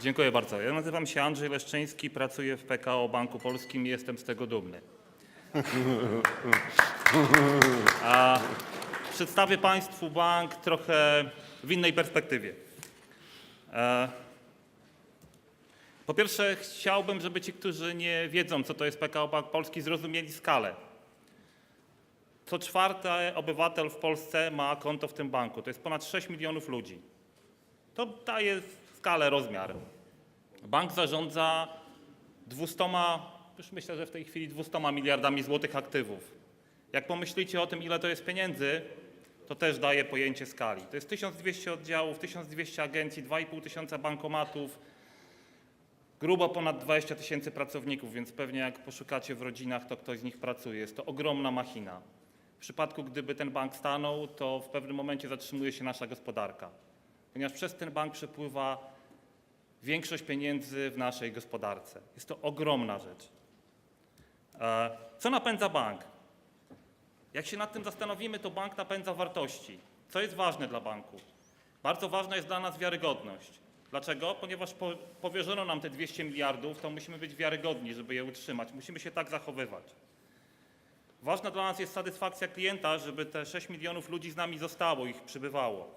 Dziękuję bardzo. Ja nazywam się Andrzej Leszczyński, pracuję w PKO Banku Polskim i jestem z tego dumny. A przedstawię Państwu bank trochę w innej perspektywie. E, Po pierwsze, chciałbym, żeby ci, którzy nie wiedzą, co to jest PKO Bank Polski, zrozumieli skalę. Co czwarty obywatel w Polsce ma konto w tym banku. To jest ponad 6 milionów ludzi. To daje skalę, rozmiar. Bank zarządza 200, już myślę, że w tej chwili 200 miliardami złotych aktywów. Jak pomyślicie o tym, ile to jest pieniędzy, to też daje pojęcie skali. To jest 1200 oddziałów, 1200 agencji, 2,5 tysiąca bankomatów, grubo ponad 20 tysięcy pracowników, więc pewnie jak poszukacie w rodzinach, to ktoś z nich pracuje. Jest to ogromna machina. W przypadku, gdyby ten bank stanął, to w pewnym momencie zatrzymuje się nasza gospodarka, ponieważ przez ten bank przepływa większość pieniędzy w naszej gospodarce. Jest to ogromna rzecz. E, Co napędza bank? Jak się nad tym zastanowimy, to bank napędza wartości. Co jest ważne dla banku? Bardzo ważna jest dla nas wiarygodność. Dlaczego? Ponieważ po, powierzono nam te 200 miliardów, to musimy być wiarygodni, żeby je utrzymać. Musimy się tak zachowywać. Ważna dla nas jest satysfakcja klienta, żeby te 6 milionów ludzi z nami zostało, ich przybywało.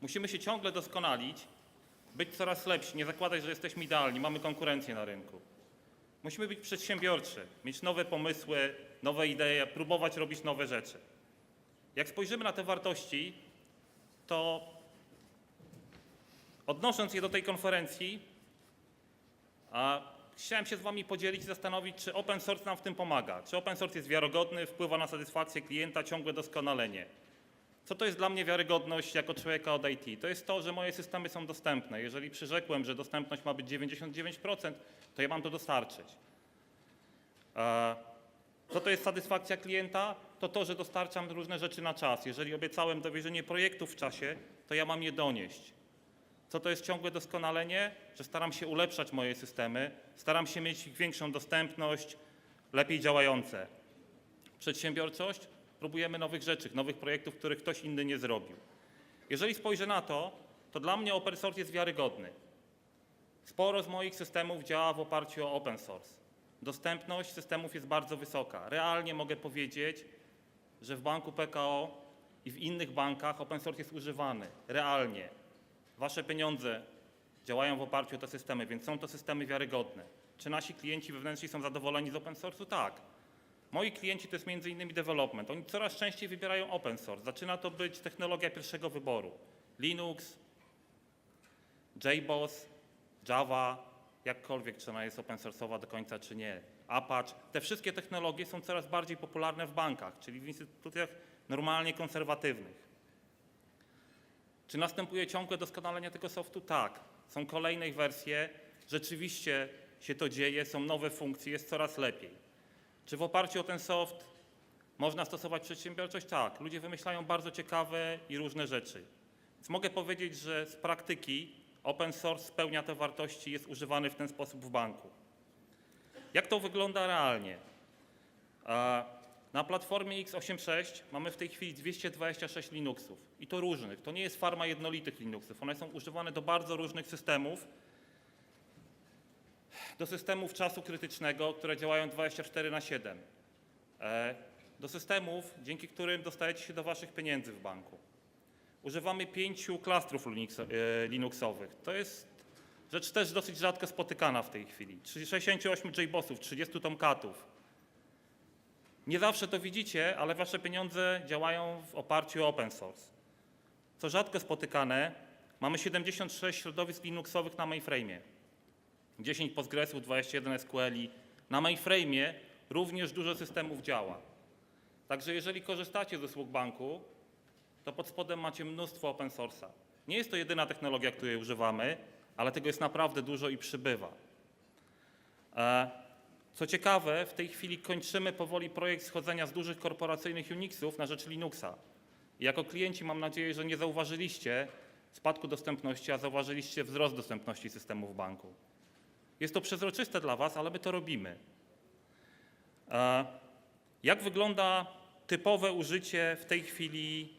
Musimy się ciągle doskonalić, być coraz lepsi, nie zakładać, że jesteśmy idealni, mamy konkurencję na rynku. Musimy być przedsiębiorczy, mieć nowe pomysły, nowe idee, próbować robić nowe rzeczy. Jak spojrzymy na te wartości, to odnosząc je do tej konferencji, a chciałem się z Wami podzielić i zastanowić, czy open source nam w tym pomaga. Czy open source jest wiarygodny, wpływa na satysfakcję klienta, ciągłe doskonalenie. Co to jest dla mnie wiarygodność jako człowieka od IT? To jest to, że moje systemy są dostępne. Jeżeli przyrzekłem, że dostępność ma być 99%, to ja mam to dostarczyć. E, Co to jest satysfakcja klienta? To to, że dostarczam różne rzeczy na czas. Jeżeli obiecałem dowiezienie projektów w czasie, to ja mam je donieść. Co to jest ciągłe doskonalenie? Że staram się ulepszać moje systemy, staram się mieć większą dostępność, lepiej działające. Przedsiębiorczość? Próbujemy nowych rzeczy, nowych projektów, których ktoś inny nie zrobił. Jeżeli spojrzę na to, to dla mnie open source jest wiarygodny. Sporo z moich systemów działa w oparciu o open source. Dostępność systemów jest bardzo wysoka. Realnie mogę powiedzieć, że w banku PKO i w innych bankach open source jest używany. Realnie. Wasze pieniądze działają w oparciu o te systemy, więc są to systemy wiarygodne. Czy nasi klienci wewnętrzni są zadowoleni z open source'u? Tak. Moi klienci to jest innymi development. Oni coraz częściej wybierają open source. Zaczyna to być technologia pierwszego wyboru. Linux, JBoss, Java, jakkolwiek czy ona jest open source'owa do końca czy nie. Apache. Te wszystkie technologie są coraz bardziej popularne w bankach, czyli w instytucjach normalnie konserwatywnych. Czy następuje ciągłe doskonalenie tego softu? Tak. Są kolejne wersje. Rzeczywiście się to dzieje, są nowe funkcje, jest coraz lepiej. Czy w oparciu o ten soft można stosować przedsiębiorczość? Tak. Ludzie wymyślają bardzo ciekawe i różne rzeczy. Więc mogę powiedzieć, że z praktyki open source spełnia te wartości jest używany w ten sposób w banku. Jak to wygląda realnie? Na platformie x86 mamy w tej chwili 226 Linuxów i to różnych. To nie jest farma jednolitych Linuxów. One są używane do bardzo różnych systemów. Do systemów czasu krytycznego, które działają 24 na 7. E, Do systemów, dzięki którym dostajecie się do waszych pieniędzy w banku. Używamy pięciu klastrów e, Linuxowych. To jest rzecz też dosyć rzadko spotykana w tej chwili. 68 JBossów, 30 Tomcatów. Nie zawsze to widzicie, ale wasze pieniądze działają w oparciu o open source. Co rzadko spotykane, mamy 76 środowisk Linuxowych na mainframe'ie. 10 Postgresów, 21 SQLi. Na mainframe'ie również dużo systemów działa. Także jeżeli korzystacie z usług banku, to pod spodem macie mnóstwo open source'a. Nie jest to jedyna technologia, której używamy, ale tego jest naprawdę dużo i przybywa. E, Co ciekawe, w tej chwili kończymy powoli projekt schodzenia z dużych korporacyjnych Unixów na rzecz Linuxa. Jako klienci mam nadzieję, że nie zauważyliście spadku dostępności, a zauważyliście wzrost dostępności systemów banku. Jest to przezroczyste dla Was, ale my to robimy. Jak wygląda typowe użycie w tej chwili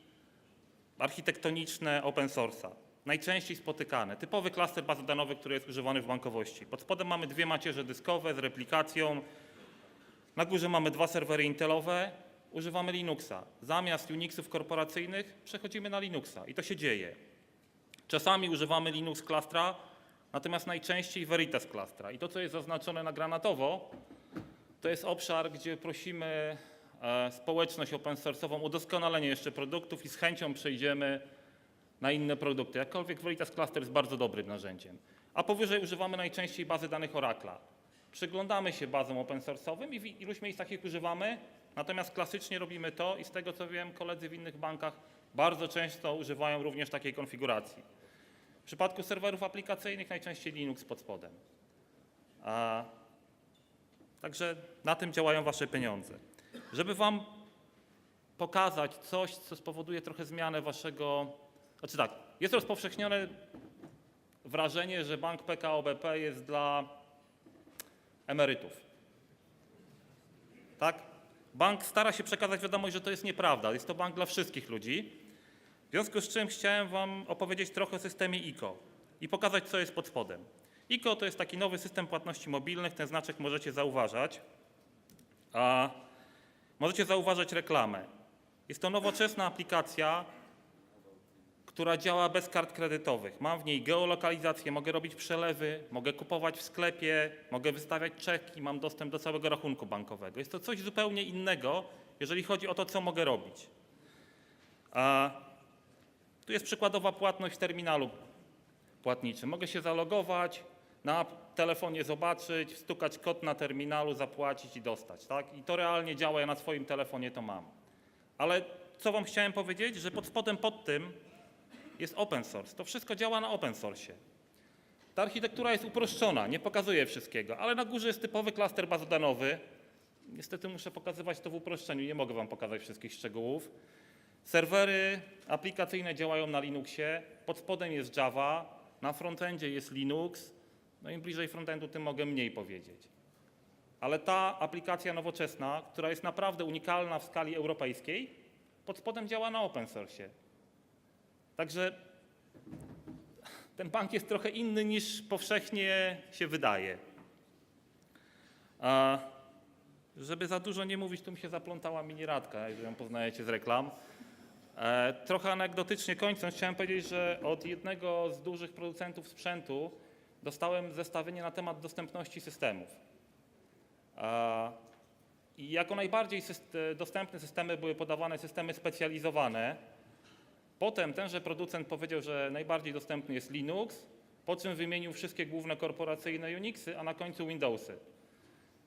architektoniczne open source'a? najczęściej spotykane. Typowy klaster bazodanowy, który jest używany w bankowości. Pod spodem mamy dwie macierze dyskowe z replikacją. Na górze mamy dwa serwery Intelowe. Używamy Linuxa. Zamiast Unixów korporacyjnych przechodzimy na Linuxa i to się dzieje. Czasami używamy Linux Clustra, natomiast najczęściej Veritas Clustra. I to, co jest zaznaczone na granatowo, to jest obszar, gdzie prosimy e, społeczność open source'ową o udoskonalenie jeszcze produktów i z chęcią przejdziemy na inne produkty. Jakkolwiek Veritas Cluster jest bardzo dobrym narzędziem. A powyżej używamy najczęściej bazy danych Oracle'a. Przyglądamy się bazom open source'owym i w iluś miejscach ich używamy, natomiast klasycznie robimy to i z tego co wiem, koledzy w innych bankach bardzo często używają również takiej konfiguracji. Przypadku serwerów aplikacyjnych najczęściej Linux pod spodem. A, także na tym działają Wasze pieniądze. Żeby Wam pokazać coś, co spowoduje trochę zmianę Waszego. Znaczy tak, jest rozpowszechnione wrażenie, że bank PKO BP jest dla emerytów. Tak? Bank stara się przekazać wiadomość, że to jest nieprawda. Jest to bank dla wszystkich ludzi. W związku z czym chciałem Wam opowiedzieć trochę o systemie ICO i pokazać, co jest pod spodem. ICO to jest taki nowy system płatności mobilnych. Ten znaczek możecie zauważać. A możecie zauważyć reklamę. Jest to nowoczesna aplikacja, która działa bez kart kredytowych. Mam w niej geolokalizację, mogę robić przelewy, mogę kupować w sklepie, mogę wystawiać czeki, mam dostęp do całego rachunku bankowego. Jest to coś zupełnie innego, jeżeli chodzi o to, co mogę robić. A tu jest przykładowa płatność w terminalu płatniczym. Mogę się zalogować, na telefonie zobaczyć, wstukać kod na terminalu, zapłacić i dostać. Tak? I to realnie działa, ja na swoim telefonie to mam. Ale co Wam chciałem powiedzieć, że pod spodem pod tym jest open source. To wszystko działa na open source. Ta architektura jest uproszczona, nie pokazuje wszystkiego, ale na górze jest typowy klaster bazodanowy. Niestety muszę pokazywać to w uproszczeniu, nie mogę Wam pokazać wszystkich szczegółów. Serwery aplikacyjne działają na Linuxie, pod spodem jest Java, na frontendzie jest Linux, no im bliżej frontendu, tym mogę mniej powiedzieć. Ale ta aplikacja nowoczesna, która jest naprawdę unikalna w skali europejskiej, pod spodem działa na open source. Także ten bank jest trochę inny niż powszechnie się wydaje. A żeby za dużo nie mówić, tu mi się zaplątała mini radka, jeżeli ją poznajecie z reklam. E, trochę anegdotycznie kończąc, chciałem powiedzieć, że od jednego z dużych producentów sprzętu dostałem zestawienie na temat dostępności systemów. E, I jako najbardziej syst- dostępne systemy były podawane systemy specjalizowane. Potem tenże producent powiedział, że najbardziej dostępny jest Linux, po czym wymienił wszystkie główne korporacyjne Unixy, a na końcu Windowsy.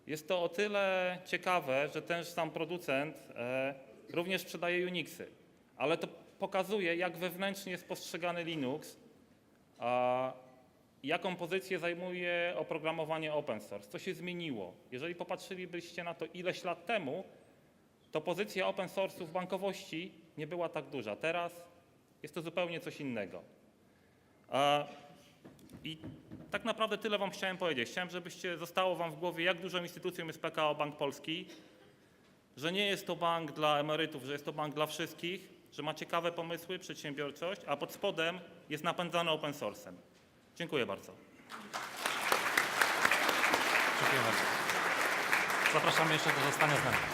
Jest to o tyle ciekawe, że ten sam producent e, również sprzedaje Unixy, ale to pokazuje, jak wewnętrznie jest postrzegany Linux, a jaką pozycję zajmuje oprogramowanie open source, co się zmieniło. Jeżeli popatrzylibyście na to ileś lat temu, to pozycja open source'u w bankowości nie była tak duża. Teraz jest to zupełnie coś innego. I tak naprawdę tyle Wam chciałem powiedzieć. Chciałem, żebyście zostało Wam w głowie, jak dużą instytucją jest PKO Bank Polski, że nie jest to bank dla emerytów, że jest to bank dla wszystkich, że ma ciekawe pomysły, przedsiębiorczość, a pod spodem jest napędzany open source'em. Dziękuję bardzo. Dziękuję bardzo. Zapraszamy jeszcze do zostania z nami.